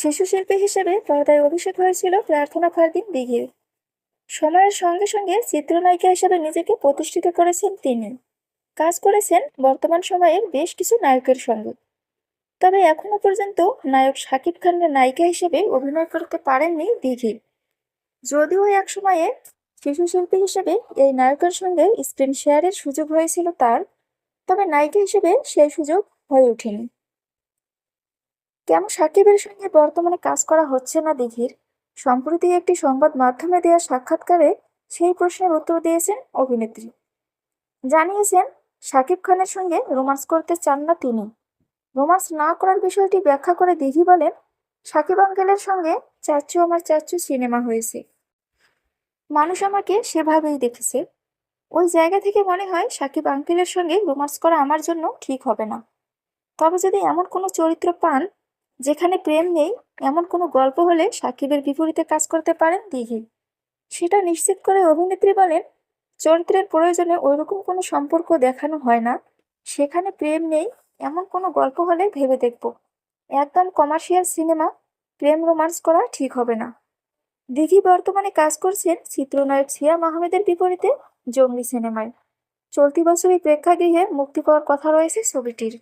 শিশু শিল্পী হিসেবে পর্দায় অভিষেক হয়েছিল প্রার্থনা ফারদিন দিঘির সময়ের সঙ্গে সঙ্গে চিত্রনায়িকা হিসেবে নিজেকে প্রতিষ্ঠিত করেছেন তিনি। কাজ করেছেন বর্তমান সময়ের বেশ কিছু নায়কের সঙ্গে। তবে এখনও পর্যন্ত নায়ক শাকিব খানের নায়িকা হিসেবে অভিনয় করতে পারেননি দিঘি। যদিও এক সময়ে শিশু শিল্পী হিসেবে এই নায়কের সঙ্গে স্ক্রিন শেয়ারের সুযোগ হয়েছিল তার, তবে নায়িকা হিসেবে সেই সুযোগ হয়ে ওঠেনি। কেন সাকিবের সঙ্গে বর্তমানে কাজ করা হচ্ছে না দিঘির? সম্প্রতি একটি সংবাদ মাধ্যমে দেওয়া সাক্ষাৎকারে সেই প্রশ্নের উত্তর দিয়েছেন অভিনেত্রী। জানিয়েছেন শাকিব খানের সঙ্গে রোমান্স করতে চান না তিনি। রোমান্স না করার বিষয়টি ব্যাখ্যা করে দিঘি বলেন, সাকিব আঙ্কেলের সঙ্গে চাচ্চু আমার চাচ্চু সিনেমা হয়েছে। মানুষ আমাকে সেভাবেই দেখেছে। ওই জায়গা থেকে মনে হয় সাকিব আঙ্কেলের সঙ্গে রোমান্স করা আমার জন্য ঠিক হবে না। তবে যদি এমন কোনো চরিত্র পান যেখানে প্রেম নেই, এমন কোনো গল্প হলে সাকিবের বিপরীতে কাজ করতে পারেন দিঘি। সেটা নিশ্চিত করে অভিনেত্রী বলেন, চরিত্রের প্রয়োজনে ওইরকম কোনো সম্পর্ক দেখানো হয় না। সেখানে প্রেম নেই, এমন কোনো গল্প হলে ভেবে দেখব। একদম কমার্শিয়াল সিনেমা, প্রেম রোমান্স করা ঠিক হবে না। দিঘি বর্তমানে কাজ করছেন চিত্রনায়ক সিয়াম আহমেদের বিপরীতে জঙ্গলি সিনেমায়। চলতি বছরই প্রেক্ষাগৃহে মুক্তি পাওয়ার কথা রয়েছে ছবিটির।